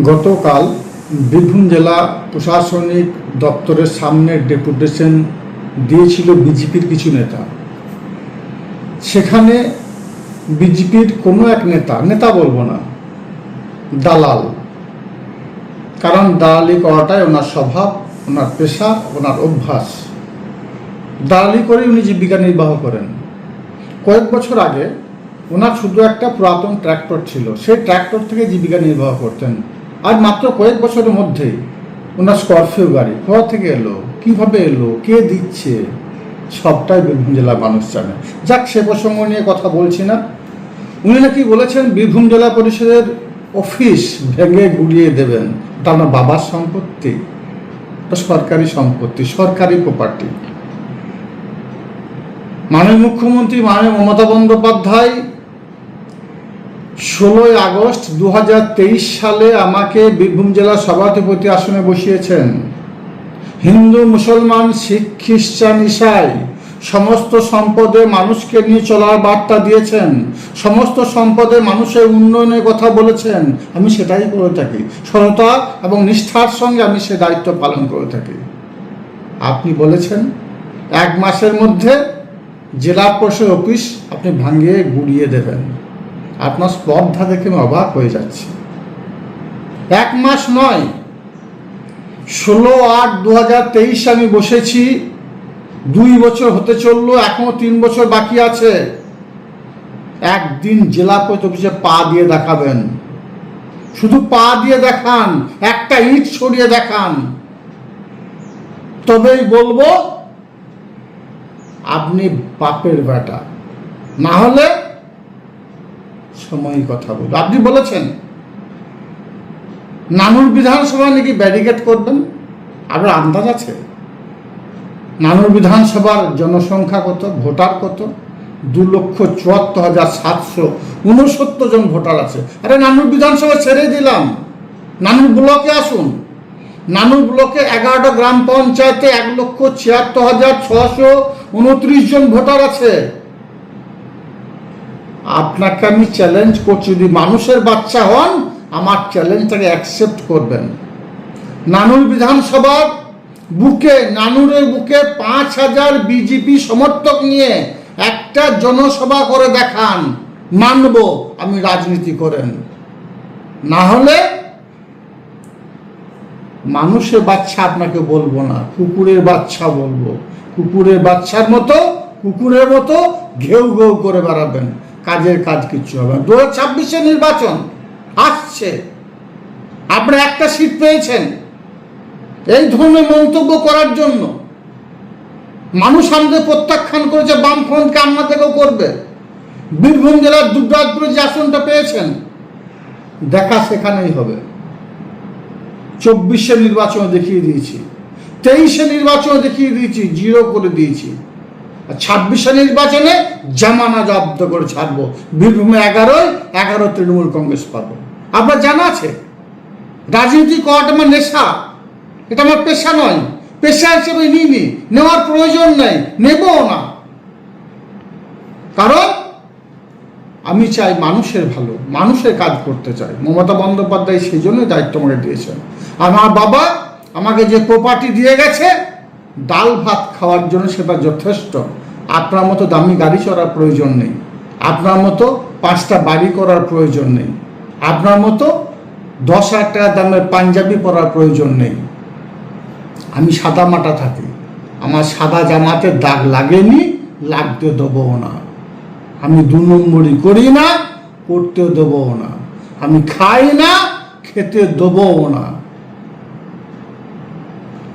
গতকাল বীরভূম জেলা প্রশাসনিক দপ্তরের সামনে ডেপুটেশন দিয়েছিল বিজেপির কিছু নেতা। সেখানে বিজেপির কোনো এক নেতা নেতা বলব না, দালাল। কারণ দালালি করাটাই ওনার স্বভাব, ওনার পেশা, ওনার অভ্যাস। দালালি করে উনি জীবিকা নির্বাহ করেন। কয়েক বছর আগে ওনার শুধু একটা পুরাতন ট্র্যাক্টর ছিল, সেই ট্র্যাক্টর থেকে জীবিকা নির্বাহ করতেন। আর মাত্র কয়েক বছরের মধ্যেই ওনার স্করপিও গাড়ি কোথা থেকে এলো? কীভাবে এলো? কে দিচ্ছে? সবটাই বীরভূম জেলার মানুষ জানে। যাক, সে প্রসঙ্গ নিয়ে কথা বলছি না। উনি নাকি বলেছেন বীরভূম জেলা পরিষদের অফিস ভেঙে গুড়িয়ে দেবেন। ওটা আমার বাবার সম্পত্তি সরকারি সম্পত্তি? সরকারি প্রপার্টি মাননীয় মুখ্যমন্ত্রী মাননীয় মমতা বন্দ্যোপাধ্যায় ষোলোই আগস্ট দু হাজার তেইশ সালে আমাকে বীরভূম জেলা সভাধিপতি আসনে বসিয়েছেন। হিন্দু, মুসলমান, শিখ, খ্রিস্টান, ইসাই সমস্ত সম্পদে মানুষকে নিয়ে চলার বার্তা দিয়েছেন। সমস্ত সম্পদে মানুষের উন্নয়নের কথা বলেছেন। আমি সেটাই করে থাকি। সততা এবং নিষ্ঠার সঙ্গে আমি সে দায়িত্ব পালন করে থাকি। আপনি বলেছেন, এক মাসের মধ্যে জেলা পরিষদ অফিস আপনি ভাঙিয়ে গুড়িয়ে দেবেন। আপনার স্পর্ধা দেখে আমি অবাক হয়ে যাচ্ছি। এক মাস নয়, ষোলো আট দু হাজার তেইশে আমি বসেছি, দুই বছর হতে চলল, এখনও তিন বছর বাকি আছে। একদিন জেলা কোচ অফিসে পা দিয়ে দেখাবেন। শুধু পা দিয়ে দেখান, একটা ইট সরিয়ে দেখান। তবেই বলব, আপনি বাপের বেটা। না হলে সময়ই কথা বলব আপনি বলেছেন, নানুর বিধানসভায় নাকি ব্যারিকেড করবেন? আপনার আন্দাজ আছে? নানুর বিধানসভার জনসংখ্যা কত, ভোটার কত? দু লক্ষ চুয়াত্তর হাজার সাতশো উনসত্তর জন ভোটার আছে। আরে নানুর বিধানসভা ছেড়ে দিলাম। নানুর ব্লকে আসুন। নানুর ব্লকে এগারোটা গ্রাম পঞ্চায়েতে এক লক্ষ ছিয়াত্তর হাজার ছশো উনত্রিশ জন ভোটার আছে। আপনাকে আমি চ্যালেঞ্জ করছি, যদি মানুষের বাচ্চা হন, আমার চ্যালেঞ্জটাকে অ্যাকসেপ্ট করবেন। নানুর বিধানসভার বুকে, নানুরের বুকে পাঁচ হাজার বিজেপি সমর্থক নিয়ে একটা জনসভা করে দেখান। মানব, আমি রাজনীতি করেন। না হলে মানুষের বাচ্চা আপনাকে বলব না, কুকুরের বাচ্চা বলব। কুকুরের বাচ্চার মতো, কুকুরের মতো ঘেউ ঘেউ করে বেড়াবেন। কাজের কাজ কিচ্ছু হবে দু হাজার ছাব্বিশে নির্বাচন আসছে। আপনারা একটা সিট পেয়েছেন। এই ধরনের মন্তব্য করার জন্য। মানুষ আমাদের প্রত্যাখ্যান করেছে, বামফ্রন্টকে থেকেও করবে। বীরভূম জেলার দুর্গাপুরে যে আসনটা পেয়েছেন, দেখা সেখানেই হবে। চব্বিশে নির্বাচন দেখিয়ে দিয়েছি। তেইশে নির্বাচন দেখিয়ে দিয়েছি, জিরো করে দিয়েছি। ছাব্বিশে নির্বাচনে জামানা জব্দ করে ছাড়বো। বীরভূমে এগারোয় এগারো তৃণমূল কংগ্রেস পাবো আপনার জানা আছে? রাজনীতি করাটা আমার নেশা। এটা আমার পেশা নয়। পেশা হিসেবে নিইনি। নেওয়ার প্রয়োজন নেই। নেবও না। কারণ আমি চাই মানুষের ভালো, মানুষের কাজ করতে চাই। মমতা বন্দ্যোপাধ্যায় সেই জন্যই দায়িত্ব আমাকে দিয়েছেন। আমার বাবা আমাকে যে প্রপার্টি দিয়ে গেছে ডাল ভাত খাওয়ার জন্য সেটা যথেষ্ট। আপনার মতো দামি গাড়ি চড়ার প্রয়োজন নেই। আপনার মতো পাঁচটা বাড়ি করার প্রয়োজন নেই। আপনার মতো দশ হাজার টাকা দামের পাঞ্জাবি পরার প্রয়োজন নেই। আমি সাদা মাটা থাকি। আমার সাদা জামাতে দাগ লাগেনি, লাগতে দেবও না। আমি দু নম্বরই করি না করতে দেবও না। আমি খাই না, খেতে দেবও না।